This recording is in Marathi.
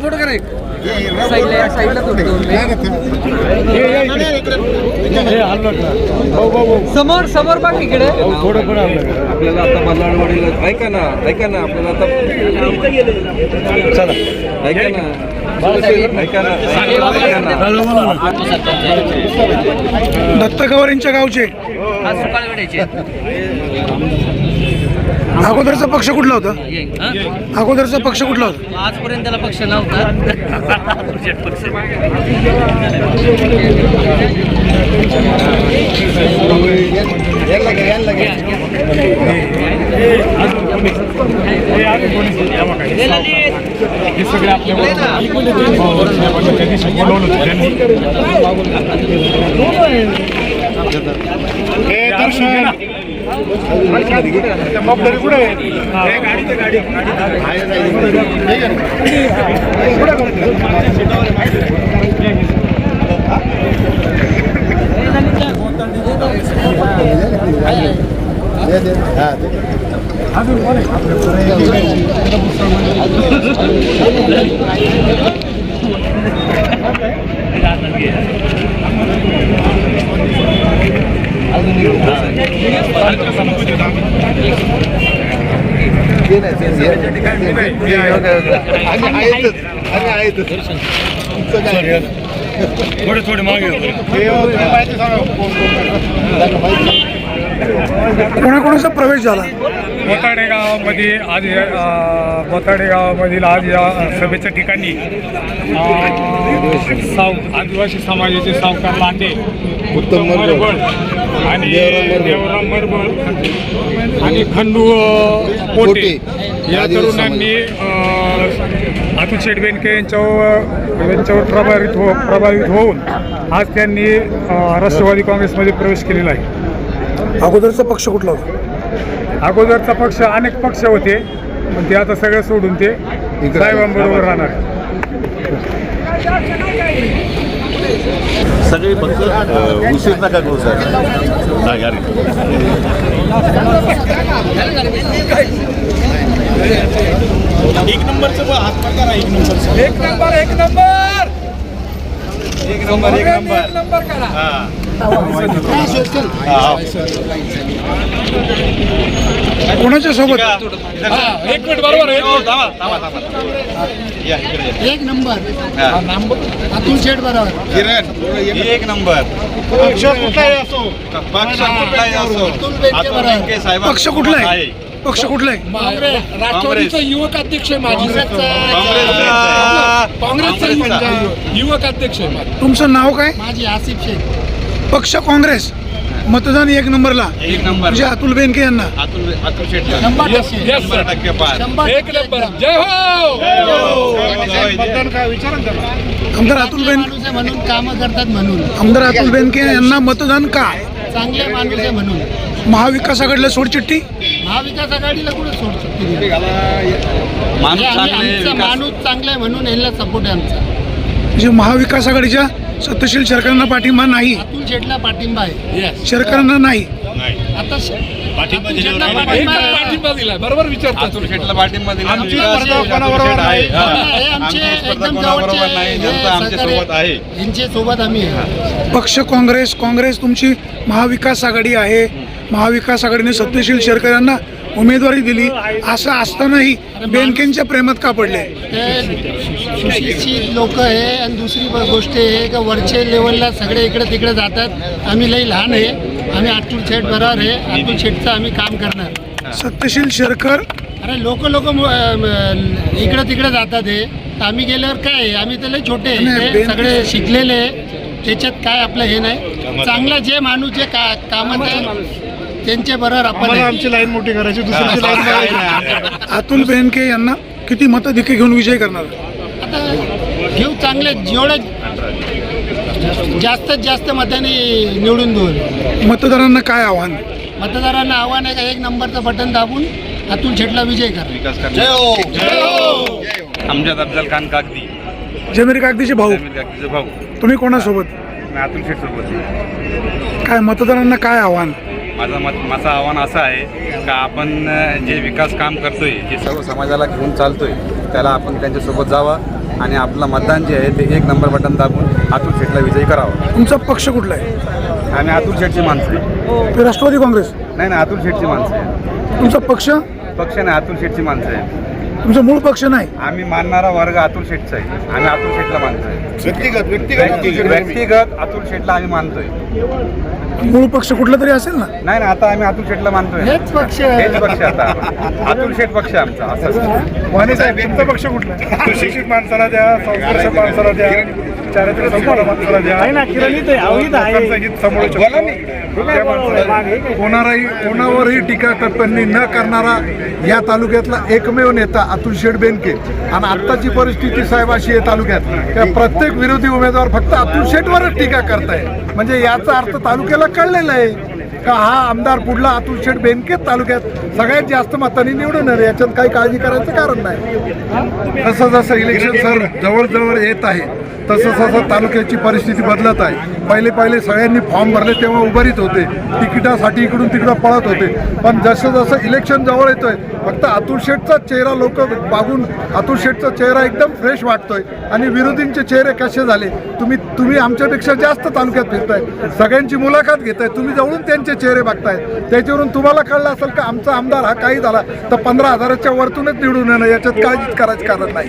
फोटो करा समोर समोर बघ इकडे. आपल्याला आता मल्हारवाडीला ऐका ना ऐका ना आपल्याला आता चला. ऐका ना. दत्त गवारींच्या गावचे. अगोदरचा पक्ष कुठला होता? अगोदरचा पक्ष कुठला होता? आजपर्यंत त्याला पक्ष नव्हता. आम्ही हे आम्ही पोलीस जमा काही हे सगळे आपल्याबरोबर त्यांनी बोलवलं होतं त्यांनी जबाबदारी कुठे आहे गाडीचं गाडी गाडी थोडे थोडे मागे कोणाकोणाचा प्रवेश झाला? बोताडे गावामध्ये आज बोताडे गावामधील आज या सभेच्या ठिकाणी अ, साव आदिवासी समाजाचे सावकार लांडे उत्तम मरबळ आणि देवराम मरबळ आणि खंडू पोटे या तरुणांनी अतुल शेठ बेनके यांच्यावर यांच्यावर प्रभावित हो प्रभावित होऊन आज त्यांनी राष्ट्रवादी काँग्रेसमध्ये प्रवेश केलेला आहे. अगोदरचा पक्ष कुठला होता? अगोदरचा पक्ष अनेक पक्ष होते पण ते आता सगळं सोडून ते साहेबांबरोबर राहणार. सगळे फक्त उशीर नका करू सर. रे. एक नंबर एक नंबर. एक नंबर एक नंबर. एक नंबर करा. कोणाच्या सोबत एक मिनिट बरोबर एक मिनिट एक नंबर. अतुल शेठ बरोबर. एक नंबर. पक्ष कुठलाही असो. पक्ष कुठलाही असो. अतुल बेनके बरोबर साहेब पक्ष कुठला आहे. पक्ष कुठला आहे काँग्रेस. राष्ट्रवादीचा युवक अध्यक्ष आहे माझी. काँग्रेसचा. काँग्रेसचा. युवक अध्यक्ष आहे माझी. तुमचं नाव काय? माझी आसिफ शेख. पक्ष काँग्रेस. मतदान एक नंबरला. एक नंबर. म्हणजे अतुल बेनके यांना. अतुल अतुल शेट्टी. शंभर टक्के. शंभर टक्के पार. शंभर एक टक्के नंबर. एकदम. जय हो! आमदार अतुल बेन म्हणून कामं करतात म्हणून. आमदार अतुल बेनके यांना मतदान का चांगले माणूस आहे म्हणून. महाविकास आघाडीला सोडचिठ्ठी महाविकास आघाडीला कुठे सोड शकते माणूस आमचा चांगले माणूस चांगला आहे म्हणून यांना सपोर्ट आहे आमचा. म्हणजे महाविकास आघाडीच्या सत्यशील सरकारना पाठिंबा नाही. अतुल शेठला पाठिंबा आहे. सरकारना नाही. आता पाठिंबा पाठिंबा दिला बरोबर शेटला पाठिंबा दिला आमची स्पर्धा कोणाबरोबर आहे. नाही. हा. आमचे आमची स्पर्धा एकदम कोणाबरोबर जवळचे नाही जनता आमच्या सहकारी- सोबत आहे. यांच्या सोबत आम्ही आहे. पक्ष काँग्रेस काँग्रेस तुमची महाविकास आघाडी आहे. महाविकास आघाडीने सत्यशील शेरकरांना उमेदवारी दिली. असं असतानाही बेनकेंच्या प्रेमात का पडले? लोक आहे आणि दुसरी गोष्ट आहे का वरच्या लेवलला सगळे इकडे तिकडे जातात. आम्ही लई लहान आहे. आम्ही अतुल शेठ बरोबर आहे. अतुल शेठचं आम्ही काम करणार. सत्यशील शेरकर? अरे लोक लोक इकडे तिकडे जातात हे. तर आम्ही गेल्यावर काय आहे? आम्ही तर लई छोटे सगळे शिकलेले आहे. त्याच्यात काय आपलं हे नाही. चांगला जे माणूस जे का कामात आहे त्यांच्या बरोबर आपण आहे. लाईन मोठी करायची अतुल बेनके यांना किती मताधिक्य घेऊन विजय करणार? आता घेऊ चांगले जेवढे जास्तीत जास्त मताने निवडून देऊ. मतदारांना काय आव्हान? मतदारांना आव्हान आहे का एक नंबरचं बटन दाबून अतुल शेटला विजय करा. विकास करणार. अमजद अफजल खान कागदी. जमीर कागदीचे भाऊ. जमीर कागदीचे भाऊ. तुम्ही कोणासोबत? मी अतुल शेट सोबत काय मतदारांना काय आव्हान? माझं मत माझं आव्हान असं आहे का आपण जे विकास काम करतोय जे सर्व समाजाला घेऊन चालतोय त्याला आपण त्यांच्यासोबत जावं आणि आपलं मतदान जे आहे ते एक नंबर बटन दाबून अतुल शेठला विजयी करावं. तुमचा पक्ष कुठला आहे? आम्ही अतुल शेठची माणसं. आहे ते राष्ट्रवादी काँग्रेस? नाही नाही अतुल शेठची माणसं आहे तुमचा पक्ष? पक्ष नाही अतुल शेठची माणसं आहे तुमचा मूळ पक्ष नाही? आम्ही मानणारा वर्ग अतुल शेठचा आहे आम्ही अतुल शेठला मानतोय. व्यक्तिगत व्यक्तिगत व्यक्तिगत अतुल शेठला आम्ही मानतोय. मूळ पक्ष कुठला तरी असेल ना. नाही ना आता आम्ही अतुल शेठला मानतोय. हेच पक्ष हेच पक्ष आता. अतुल शेठ पक्ष आहे आमचा असं वाणी साहेब तुमचा पक्ष कुठला सुशिक्षित माणसाला द्या संस्कृत माणसाला द्या चारित्र्य संपन्न माणसाला द्या. लोकांचं हित समोर त्या माणसाला कोणालाही कोणावरही टीका टिप्पणी न करणारा या तालुक्यातला एकमेव नेता अतुल शेठ बेनके. आणि आत्ताची परिस्थिती साहेब अशी आहे तालुक्यात. का प्रत्येक विरोधी उमेदवार फक्त अतुल शेठवरच टीका करताय म्हणजे याचा अर्थ तालुक्याला कळलेला आहे का हा आमदार पुढला अतुल शेठ बेनकेत तालुक्यात सगळ्यात जास्त मतांनी निवडून येणार याच्यात काही काळजी करायचं कारण नाही. जसं जसं इलेक्शन सर जवळजवळ येत आहे तसं तसं तालुक्याची परिस्थिती बदलत आहे. पहिले पहिले सगळ्यांनी फॉर्म भरले तेव्हा उभारीत होते. तिकिटासाठी इकडून तिकडं पळत होते. पण जसं जसं इलेक्शन जवळ येतोय फक्त अतुल शेठचा चेहरा लोक बागून अतुल शेठचा चेहरा एकदम फ्रेश वाटतोय. आणि विरोधींचे चेहरे कसे झाले? तुम्ही तुम्ही आमच्यापेक्षा जास्त तालुक्यात फिरताय. सगळ्यांची मुलाखत घेताय. तुम्ही जवळून त्यांचे चेहरे बघताय. त्याच्यावरून तुम्हाला कळलं असेल का आमचा आमदार हा काही झाला तर पंधरा हजाराच्या वरतूनच निवडून येणं याच्यात काळजीच करायचं कारण नाही